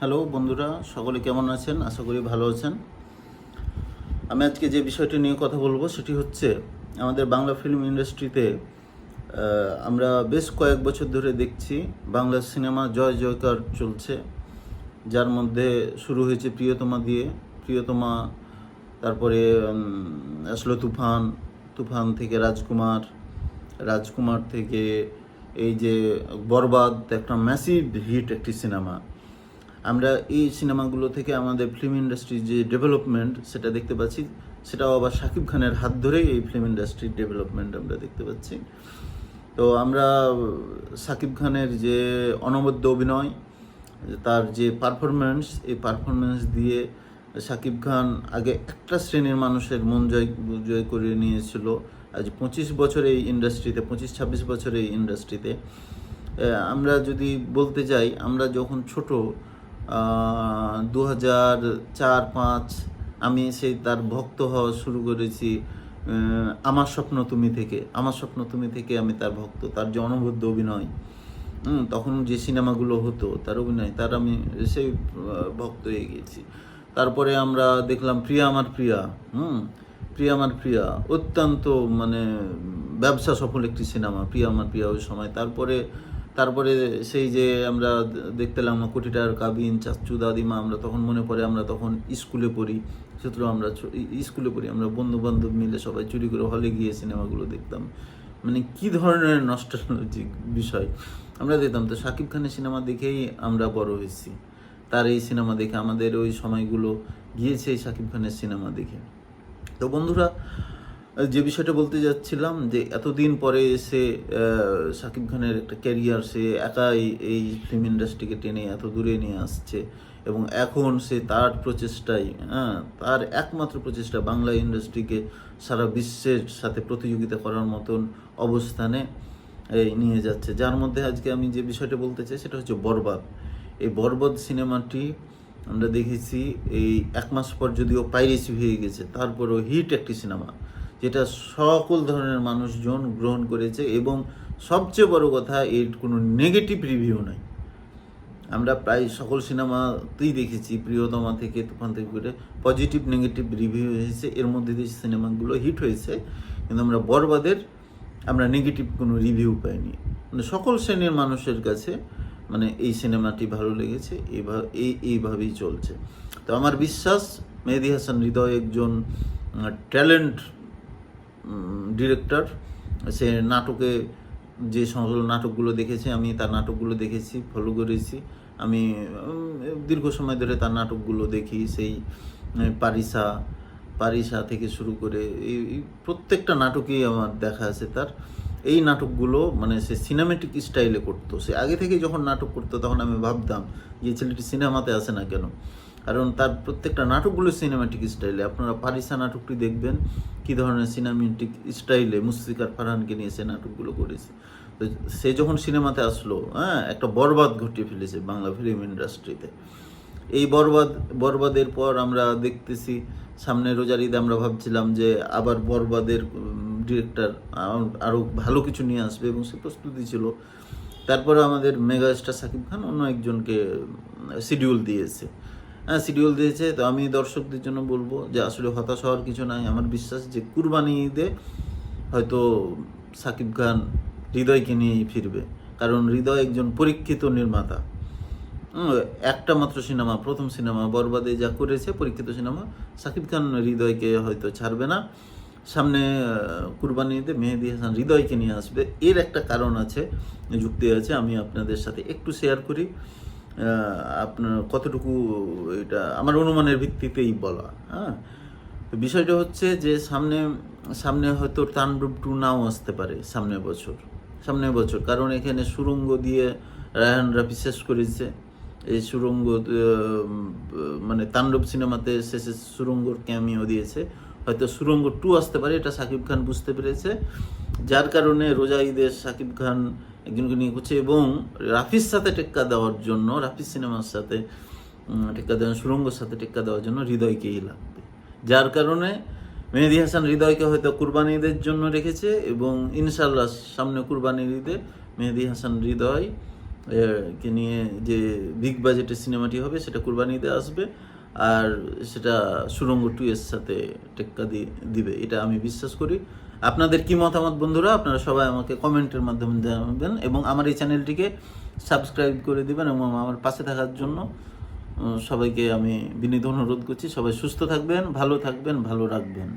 Hello বন্ধুরা, সকলে কেমন আছেন? আশা করি ভালো আছেন। আমি আজকে যে বিষয়টি নিয়ে কথা বলব সেটি হচ্ছে আমাদের বাংলা ফিল্ম ইন্ডাস্ট্রিতে আমরা বেশ কয়েক বছর ধরে দেখছি বাংলা সিনেমা জয় জয়কার চলছে, যার মধ্যে শুরু হয়েছে প্রিয়তমা দিয়ে। প্রিয়তমা, তারপরে আসলো তুফান তুফান থেকে রাজকুমার রাজকুমার থেকে এই যে বরবাদ, একটা ম্যাসিভ হিট একটি সিনেমা আমরা এই সিনেমাগুলো থেকে আমাদের ফিল্ম ইন্ডাস্ট্রির যে ডেভেলপমেন্ট সেটা দেখতে পাচ্ছি। সেটাও আবার শাকিব খানের হাত ধরেই এই ফিল্ম ইন্ডাস্ট্রির ডেভেলপমেন্ট আমরা দেখতে পাচ্ছি। তো আমরা শাকিব খানের যে অনবদ্য অভিনয়, তার যে পারফরমেন্স এই পারফরমেন্স দিয়ে শাকিব খান আগে একটা শ্রেণির মানুষের মন জয় জয় করে নিয়েছিল। আজ পঁচিশ বছর এই ইন্ডাস্ট্রিতে পঁচিশ, ছাব্বিশ বছর এই ইন্ডাস্ট্রিতে আমরা যদি বলতে যাই, আমরা যখন ছোট দু হাজার চার পাঁচ আমি সেই তার ভক্ত হওয়া শুরু করেছি আমার স্বপ্ন তুমি থেকে, আমার স্বপ্ন তুমি থেকে আমি তার ভক্ত, তার যে অনবদ্য অভিনয় তখন যে সিনেমাগুলো হতো, তার অভিনয়, তার আমি সেই ভক্ত হয়ে গিয়েছি। তারপরে আমরা দেখলাম প্রিয়া আমার প্রিয়া, হুম, প্রিয়া আমার প্রিয়া, অত্যন্ত মানে ব্যবসা সফল একটি সিনেমা, প্রিয়া আমার প্রিয়া ওই সময়। তারপরে তারপরে সেই যে আমরা দেখতেলাম কোটিটার কাবিন, চাচু, দাদিমা, আমরা তখন মনে পড়ে আমরা তখন স্কুলে পড়ি। সুতরাং আমরা স্কুলে পড়ি। আমরা বন্ধু বান্ধব মিলে সবাই চুরি করে হলে গিয়ে সিনেমাগুলো দেখতাম। মানে কি ধরনের নস্টালজিক বিষয়। আমরা দেখতাম তো শাকিব খানের সিনেমা দেখেই আমরা বড় হয়েছি। তার এই সিনেমা দেখে আমাদের ওই সময়গুলো গিয়েছে এই শাকিব খানের সিনেমা দেখে। তো বন্ধুরা যে বিষয়টা বলতে যাচ্ছিলাম যে এতদিন পরে এসে শাকিব খানের একটা ক্যারিয়ার সে একাই এই ফিল্ম ইন্ডাস্ট্রিকে টেনে এত দূরে নিয়ে আসছে এবং এখন সে তার প্রচেষ্টায় হ্যাঁ তার একমাত্র প্রচেষ্টা বাংলা ইন্ডাস্ট্রিকে সারা বিশ্বের সাথে প্রতিযোগিতা করার মতন অবস্থানে নিয়ে যাচ্ছে। যার মধ্যে আজকে আমি যে বিষয়টা বলতে চাই সেটা হচ্ছে বরবাদ। এই বরবাদ সিনেমাটি আমরা দেখেছি, এই এক মাস পর যদিও পাইরেসি হয়ে গেছে, তারপরেও হিট একটি সিনেমা যেটা সকল ধরনের মানুষজন গ্রহণ করেছে এবং সবচেয়ে বড় কথা, এর কোনো নেগেটিভ রিভিউ নাই। আমরা প্রায় সকল সিনেমাতেই দেখেছি, প্রিয়তমা থেকে তুফান থেকে করে পজিটিভ নেগেটিভ রিভিউ হয়েছে। এর মধ্যে দিয়ে সিনেমাগুলো হিট হয়েছে, কিন্তু আমরা বরবাদের আমরা নেগেটিভ কোনো রিভিউ পাইনি। মানে সকল শ্রেণির মানুষের কাছে মানে এই সিনেমাটি ভালো লেগেছে এই, এইভাবেই চলছে। তো আমার বিশ্বাস, মেহেদি হাসান হৃদয় একজন ট্যালেন্ট ডিরেক্টর সে নাটকে যে সকল নাটকগুলো দেখেছে, আমি তার নাটকগুলো দেখেছি ফলো করেছি। আমি দীর্ঘ সময় ধরে তার নাটকগুলো দেখি, সেই পারিসা পারিসা থেকে শুরু করে এই প্রত্যেকটা নাটকেই আমার দেখা আছে তার। এই নাটকগুলো মানে সে সিনেমেটিক স্টাইলে করতো। সে আগে থেকে যখন নাটক করতো, তখন আমি ভাবতাম যে ছেলেটি সিনেমাতে আসে না কেন? কারণ তার প্রত্যেকটা নাটকগুলো সিনেমাটিক স্টাইলে আপনারা পারিসা নাটকটি দেখবেন, কি ধরনের সিনেমেটিক স্টাইলে মুস্তিকার ফারহানকে নিয়ে সে নাটকগুলো করেছে। তো সে যখন সিনেমাতে আসলো হ্যাঁ একটা বরবাদ ঘটিয়ে ফেলেছে বাংলা ফিল্ম ইন্ডাস্ট্রিতে এই বরবাদ, বরবাদের পর আমরা দেখতেছি, সামনে রোজার ঈদে আমরা ভাবছিলাম যে আবার বরবাদের ডিরেক্টর আরও ভালো কিছু নিয়ে আসবে এবং সে প্রস্তুতি ছিল। তারপরে আমাদের মেগা স্টার সাকিব খান অন্য একজনকে শিডিউল দিয়েছে। শিডিউল দিয়েছে। তো আমি দর্শকদের জন্য বলব যে আসলে হতাশ হওয়ার কিছু নাই। আমার বিশ্বাস যে কুরবানি ঈদে হয়তো সাকিব খান হৃদয়কে নিয়েই ফিরবে। কারণ হৃদয় একজন পরীক্ষিত নির্মাতা। একটা মাত্র সিনেমা প্রথম সিনেমা বরবাদে যা করেছে পরীক্ষিত সিনেমা সাকিব খান হৃদয়কে হয়তো ছাড়বে না। সামনে আহ, কুরবানিতে মেহেদি হাসান হৃদয়কে নিয়ে আসবে। এর একটা কারণ আছে যুক্তি আছে আমি আপনাদের সাথে একটু শেয়ার করি। আপনার কতটুকু এটা, আমার অনুমানের ভিত্তিতেই বলা হ্যাঁ? বিষয়টা হচ্ছে যে সামনে সামনে হয়তো তাণ্ডব টু নাও আসতে পারে সামনের বছর সামনের বছর, কারণ এখানে সুরঙ্গ দিয়ে রায়হান রাফি শেষ করেছে। এই সুরঙ্গ মানে তাণ্ডব সিনেমাতে শেষে সুরঙ্গর ক্যামিও দিয়েছে। হয়তো সুরঙ্গ টু আসতে পারে, এটা সাকিব খান বুঝতে পেরেছে। যার কারণে রোজা ঈদের সাকিব খান একজনকে নিয়ে করছে এবং রাফির সাথে টেক্কা দেওয়ার জন্য, রাফির সিনেমার সাথে টেক্কা দেওয়ার, সুরঙ্গর সাথে টেক্কা দেওয়ার জন্য হৃদয়কেই লাগবে। যার কারণে মেহেদি হাসান হৃদয়কে হয়তো কুরবানি ঈদের জন্য রেখেছে এবং ইনশাল্লাহ সামনে কুরবানির ঈদে মেহেদি হাসান হৃদয় কে নিয়ে যে বিগ বাজেটের সিনেমাটি হবে, সেটা কুরবানিতে আসবে। আর সেটা সুরঙ্গ টু এর সাথে টেক্কা দিবে, এটা আমি বিশ্বাস করি। আপনাদের কি মতামত বন্ধুরা? আপনারা সবাই আমাকে কমেন্টের মাধ্যমে জানাবেন এবং আমার এই চ্যানেলটিকে সাবস্ক্রাইব করে দিবেন এবং আমার পাশে থাকার জন্য সবাইকে আমি বিনীত অনুরোধ করছি। সবাই সুস্থ থাকবেন, ভালো থাকবেন, ভালো রাখবেন।